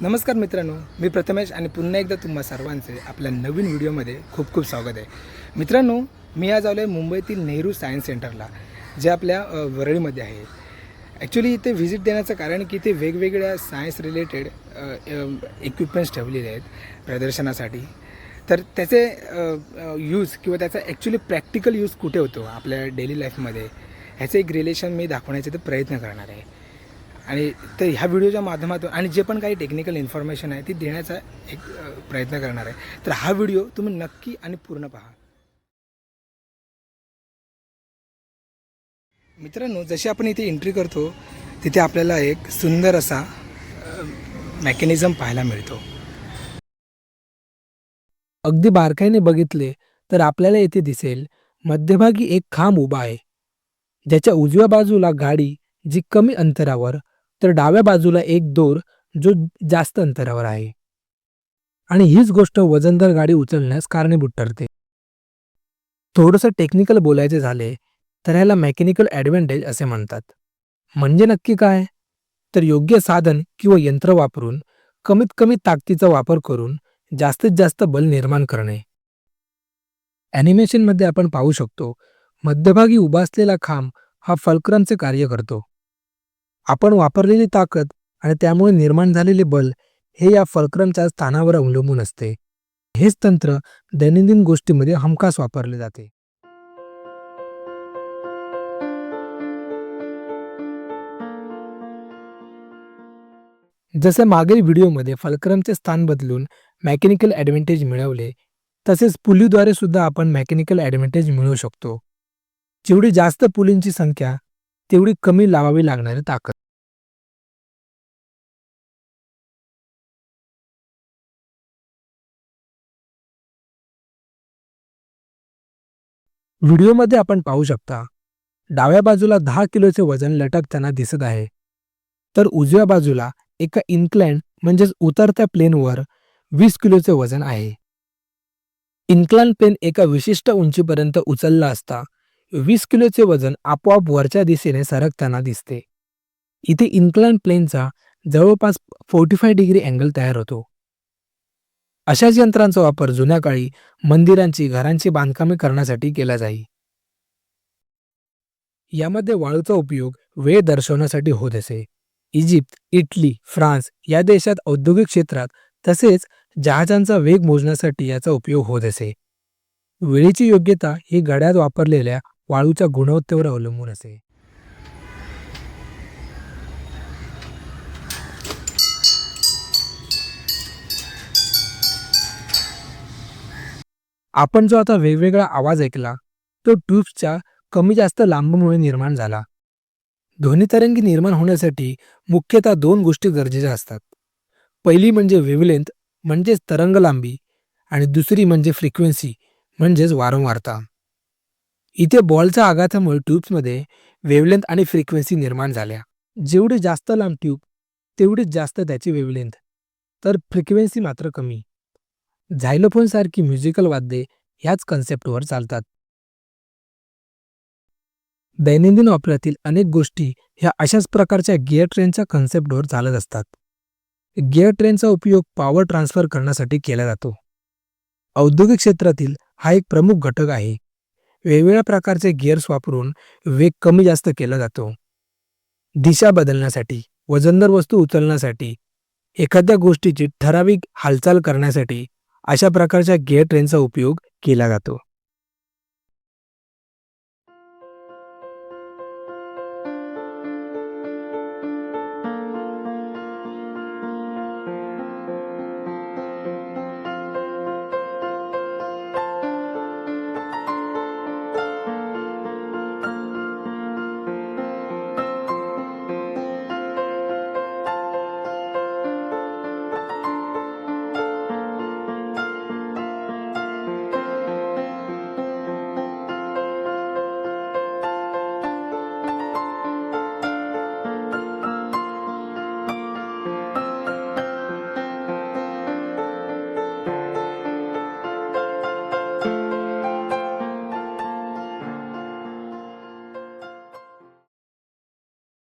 नमस्कार मित्रांनो मी प्रथमेश आणि पुन्हा एकदा तुम्हा सर्वांचे आपल्या नवीन व्हिडिओमध्ये खूप खूप स्वागत आहे. मित्रांनो मी आज आलो आहे मुंबईतील नेहरू सायन्स सेंटरला जे आपल्या वरळीमध्ये आहे. ॲक्च्युली इथे व्हिजिट देण्याचं कारण की इथे वेगवेगळ्या सायन्स रिलेटेड इक्विपमेंट्स ठेवलेले आहेत प्रदर्शनासाठी. तर त्याचे यूज किंवा त्याचा ॲक्च्युली प्रॅक्टिकल यूज कुठे होतो आपल्या डेली लाईफमध्ये ह्याचं एक रिलेशन मी दाखवण्याचा प्रयत्न करणार आहे. आणि तर ह्या व्हिडिओच्या माध्यमातून आणि जे पण काही टेक्निकल इन्फॉर्मेशन आहे ती देण्याचा एक प्रयत्न करणार आहे. तर हा व्हिडिओ तुम्ही नक्की आणि पूर्ण पहा. मित्रांनो जशी आपण इथे एंट्री करतो तिथे आपल्याला एक सुंदर असा मॅकॅनिझम पाहायला मिळतो. अगदी बारकाईने बघितले तर आपल्याला येथे दिसेल मध्यभागी एक खांब उभा आहे. ज्याच्या उजव्या बाजूला गाडी जी कमी अंतरावर तर डाव्या बाजूला एक दोर जो जास्त अंतरावर आहे. आणि हीच गोष्ट वजनदार गाडी उचलण्यास कारणीभूत ठरते. थोडंसं टेक्निकल बोलायचे झाले तर ह्याला मेकॅनिकल ॲडव्हान्टेज असे म्हणतात. म्हणजे नक्की काय? तर योग्य साधन किंवा यंत्र वापरून कमीत कमी ताकदीचा वापर करून जास्तीत जास्त बल निर्माण करणे. ॲनिमेशनमध्ये आपण पाहू शकतो मध्यभागी उभा असलेला खांब हा फलक्रमचे कार्य करतो. आपण वापरलेली ताकद आणि त्यामुळे निर्माण झालेले बल हे या फलक्रमच्या स्थानावर अवलंबून असते. हेच तंत्र दैनंदिन गोष्टीमध्ये हमखास वापरले जाते. जसे मागील व्हिडिओमध्ये फलक्रमचे स्थान बदलून मेकॅनिकल ॲडव्हान्टेज मिळवले तसेच पुलीद्वारे सुद्धा आपण मेकॅनिकल ॲडव्हान्टेज मिळवू शकतो. जेवढी जास्त पुलींची संख्या तेवढी कमी लावावी लागणारी ताकद. व्हिडिओमध्ये आपण पाहू शकता डाव्या बाजूला दहा किलोचे वजन लटकताना दिसत आहे. तर उजव्या बाजूला एका इन्क्लाइन म्हणजेच उतरत्या प्लेनवर वीस किलोचे वजन आहे. इन्क्लाइन प्लेन एका विशिष्ट उंचीपर्यंत उचलला असता वीस किलोचे वजन आपोआप वरच्या दिशेने सरकताना दिसते. इथे इन्क्लाइन प्लेनचा जवळपास फोर्टी फाय डिग्री अँगल तयार होतो. अशाच यंत्रांचा वापर जुन्या काळी मंदिरांची घरांची बांधकामे करण्यासाठी केला जाई. यामध्ये वाळूचा उपयोग वेळ दर्शवण्यासाठी होत असे. इजिप्त इटली फ्रान्स या देशात औद्योगिक क्षेत्रात तसेच जहाजांचा वेग मोजण्यासाठी याचा उपयोग होत असे. वेळेची योग्यता ही गड्यात वापरलेल्या वाळूच्या गुणवत्तेवर अवलंबून असे. आपण जो आता वेगवेगळा आवाज ऐकला तो ट्यूब्सच्या कमी जास्त लांबीमुळे निर्माण झाला. ध्वनितरंगी निर्माण होण्यासाठी मुख्यतः दोन गोष्टी गरजेच्या असतात. पहिली म्हणजे वेवलेंथ म्हणजेच तरंग लांबी आणि दुसरी म्हणजे फ्रिक्वेन्सी म्हणजेच वारंवारता. इथे बॉलच्या आघातामुळे ट्यूब्समध्ये वेवलेंथ आणि फ्रिक्वेन्सी निर्माण झाल्या. जेवढी जास्त लांब ट्यूब तेवढीच जास्त त्याची वेवलेंथ तर फ्रिक्वेन्सी मात्र कमी. झायलोफोनसारखी म्युझिकल वाद्ये ह्याच कन्सेप्टवर चालतात. दैनंदिन वापरातील अनेक गोष्टी ह्या अशाच प्रकारच्या गिअर ट्रेनच्या कन्सेप्टवर चालत असतात. गिअर ट्रेनचा उपयोग पॉवर ट्रान्सफर करण्यासाठी केला जातो. औद्योगिक क्षेत्रातील हा एक प्रमुख घटक आहे. वेगवेगळ्या प्रकारचे गिअर्स वापरून वेग कमी जास्त केला जातो. दिशा बदलण्यासाठी वजनदार वस्तू उचलण्यासाठी एखाद्या गोष्टीची ठराविक हालचाल करण्यासाठी अशा प्रकारच्या गिअर ट्रेनचा उपयोग केला जातो.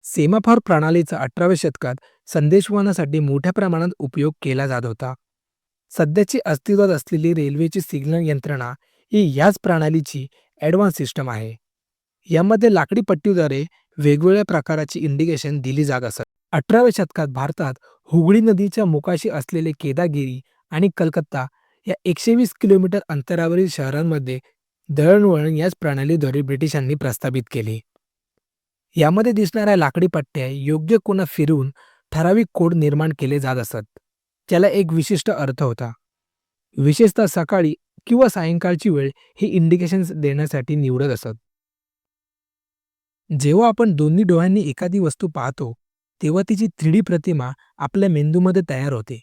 सेमाफॉर प्रणालीचा अठराव्या शतकात संदेशवहनासाठी मोठ्या प्रमाणात उपयोग केला जात होता. सध्याची अस्तित्वात असलेली रेल्वेची सिग्नल यंत्रणा ही याच प्रणालीची ॲडव्हान्स सिस्टम आहे. यामध्ये लाकडी पट्टीद्वारे वेगवेगळ्या प्रकाराची इंडिकेशन दिली जात असत. अठराव्या शतकात भारतात हुगळी नदीच्या मुखाशी असलेले केदागिरी आणि कलकत्ता या एकशे वीस किलोमीटर अंतरावरील शहरांमध्ये दळणवळण याच प्रणालीद्वारे ब्रिटिशांनी प्रस्थापित केले. यामध्ये दिसणाऱ्या लाकडी पट्ट्या योग्य कोणा फिरवून ठराविक कोड निर्माण केले जात असत. त्याला एक विशिष्ट अर्थ होता. विशेषतः सकाळी किंवा सायंकाळची वेळ ही इंडिकेशन्स देण्यासाठी निवडत असत. जेव्हा आपण दोन्ही डोळ्यांनी एखादी वस्तू पाहतो तेव्हा तिची थ्री प्रतिमा आपल्या मेंदूमध्ये तयार होते.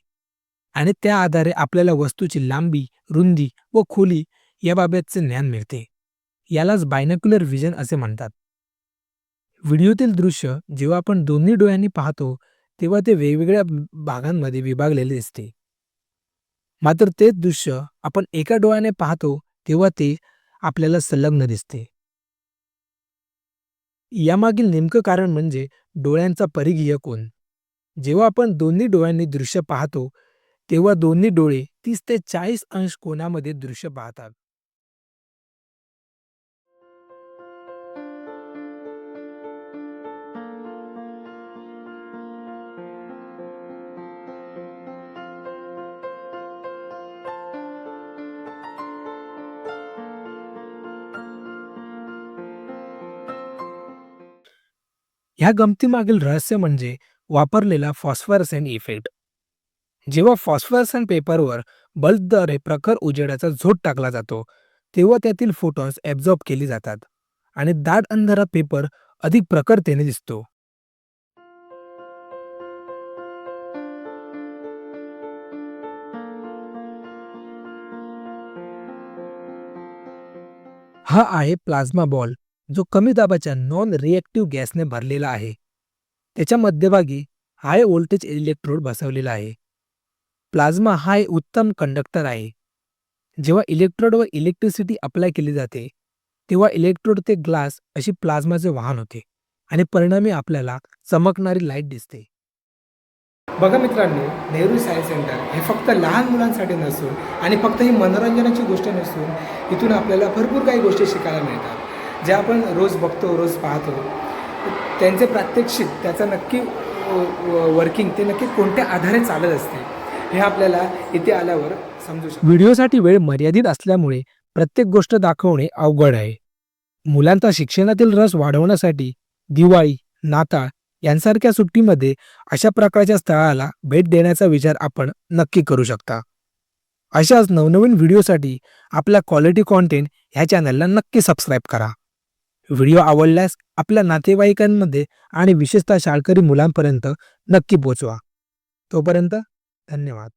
आणि त्या आधारे आपल्याला वस्तूची लांबी रुंदी व खोली याबाबतचे ज्ञान मिळते. यालाच बायनक्युलर व्हिजन असे म्हणतात. व्हिडिओतील दृश्य जेव्हा आपण दोन्ही डोळ्यांनी पाहतो तेव्हा ते वेगवेगळ्या भागांमध्ये विभागलेले दिसते. मात्र तेच दृश्य आपण एका डोळ्याने पाहतो तेव्हा ते आपल्याला संलग्न दिसते. यामागील नेमकं कारण म्हणजे डोळ्यांचा परिघीय कोण जेव्हा आपण दोन्ही डोळ्यांनी दृश्य पाहतो तेव्हा दोन्ही डोळे तीस ते चाळीस अंश कोनामध्ये दृश्य पाहतात. ह्या गमतीमागील रहस्य म्हणजे वापरलेला फॉस्फरसेन इफेक्ट. जेव्हा फॉस्फरसेन पेपरवर बल्बद्वारे प्रखर उजेडाचा झोत टाकला जातो तेव्हा त्यातील फोटॉन्स ॲब्झॉर्ब केली जातात आणि दाट अंधारा पेपर अधिक प्रखरतेने दिसतो. हा आहे प्लाझ्मा बॉल. जो कमी दाबाच्या नॉन रिएक्टिव्ह गॅसने भरलेला आहे. त्याच्या मध्यभागी हाय व्होल्टेज इलेक्ट्रोड बसवलेला आहे. प्लाझ्मा हा एक उत्तम कंडक्टर आहे. जेव्हा इलेक्ट्रोडवर इलेक्ट्रिसिटी अप्लाय केली जाते तेव्हा इलेक्ट्रोड ते ग्लास अशी प्लाझ्माचे वाहन होते आणि परिणामी आपल्याला चमकणारी लाइट दिसते. बघा मित्रांनो नेहरू सायन्स सेंटर हे फक्त लहान मुलांसाठी नसून आणि फक्त ही मनोरंजनाची गोष्ट नसून इथून आपल्याला भरपूर काही गोष्टी शिकायला मिळतात. जे आपण रोज बघतो रोज पाहतो त्यांचे प्रात्यक्षिक त्याचं नक्की वर्किंग ते नक्की कोणत्या आधारे चालत असते हे आपल्याला इथे आल्यावर समजू शकतो. व्हिडिओसाठी वेळ मर्यादित असल्यामुळे प्रत्येक गोष्ट दाखवणे अवघड आहे. मुलांचा शिक्षणातील रस वाढवण्यासाठी दिवाळी नाताळ यांसारख्या सुट्टीमध्ये अशा प्रकारच्या स्थळाला भेट देण्याचा विचार आपण नक्की करू शकता. अशाच नवनवीन व्हिडिओसाठी आपल्या क्वालिटी कॉन्टेंट ह्या चॅनलला नक्की सबस्क्राईब करा. व्हिडिओ आवडल्यास आपल्या नातेवाईकांमध्ये आणि विशेषतः शाळकरी मुलांपर्यंत नक्की पोचवा. तोपर्यंत धन्यवाद.